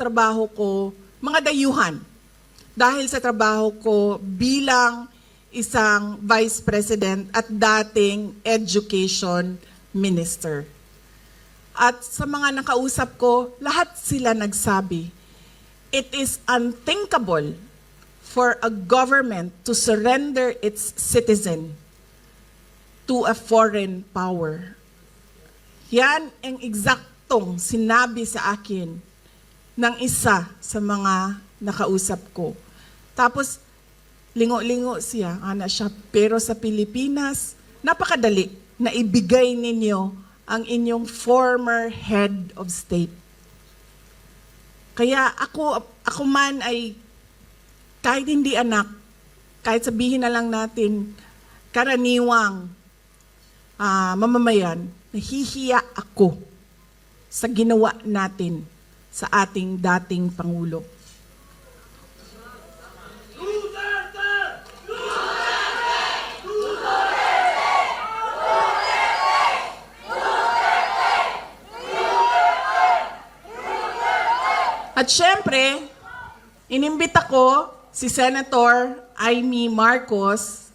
trabaho ko mga dayuhan. Dahil sa trabaho ko bilang isang vice president at dating education minister. At sa mga nakausap ko, lahat sila nagsabi, it is unthinkable for a government to surrender its citizen to a foreign power. Yan ang eksaktong sinabi sa akin ng isa sa mga nakausap ko. Tapos, lingo-lingo siya, ana siya, pero sa Pilipinas, napakadali na ibigay ninyo ang inyong former head of state. Kaya ako, ako man ay kahit hindi anak, kahit sabihin na lang natin, karaniwang ah, mamamayan, nahihiya ako sa ginawa natin sa ating dating Pangulo. At syempre, inimbita ko si Senator Amy Marcos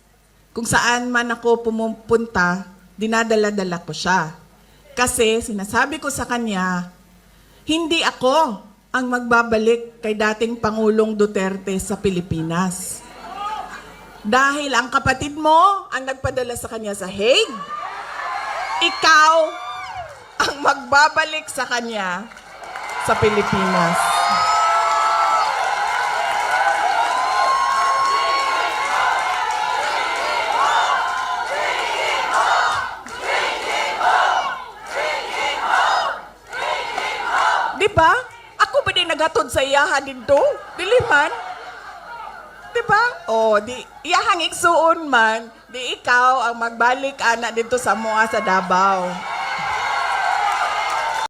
kung saan man ako pumupunta, dinadala-dala ko siya. Kasi sinasabi ko sa kanya, hindi ako ang magbabalik kay dating Pangulong Duterte sa Pilipinas. Dahil ang kapatid mo ang nagpadala sa kanya sa Hague, ikaw ang magbabalik sa kanya sa Pilipinas. Ba? Ako ba din naghatod sa iyaha dito? Dili man. Di ba? O, di, iyahang igsuon man, di ikaw ang magbalik ana dito sa mua sa Davao.